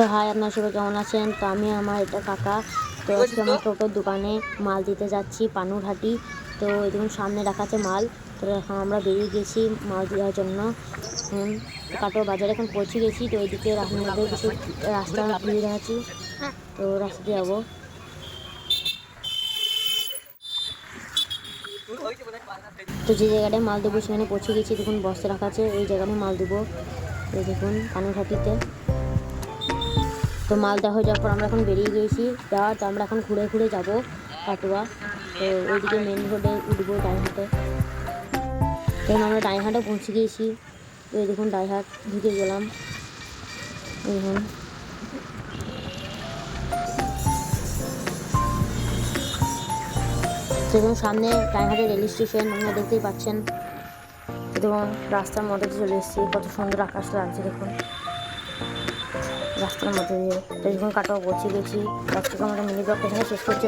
তো হাই আপনার সবাই কেমন আছেন? তো আমি আমার এটা কাকা তো আজকে আমার টোটোর দোকানে মাল দিতে যাচ্ছি পানুরহাটি তো এই দেখুন সামনে রাখা আছে মাল। তো এখন আমরা বেরিয়ে গেছি মাল দেওয়ার জন্য। হুম, কাটো বাজারে এখন পৌঁছে গেছি তো ওইদিকে আপনাদের কিছু রাস্তা ঘুরে দেখাচ্ছি। তো রাস্তা দিয়ে যাব। তো যে জায়গাটায় মাল দেবো সেখানে পৌঁছে গেছি। দেখুন বস্তা রাখা আছে ওই জায়গাটায় মাল দেবো। দেখুন পানুরহাটিতে তো মাল দেওয়া হয়ে যাওয়ার পর আমরা এখন বেরিয়ে গিয়েছি। যাওয়ার তো আমরা এখন ঘুরে ঘুরে যাব কাটোয়া তো ওইদিকে মেন রোডে উঠবো ডাইহাটে। তখন আমরা ডাইহাটে পৌঁছে গিয়েছি। এই দেখুন ডাইহাট, ঢুকে গেলাম। এই দেখুন। সামনে ডাইহাটের রেল স্টেশন, আপনারা দেখতেই পাচ্ছেন। দেখুন রাস্তার মধ্যে চলে এসেছি। কত সুন্দর আকাশ লাগছে দেখুন। রাস্তার মধ্যে দিয়ে। যখন কাটাও পৌঁছে গেছি আজকে আমাদের মিনি ব্লগটা এখানে শেষ করছি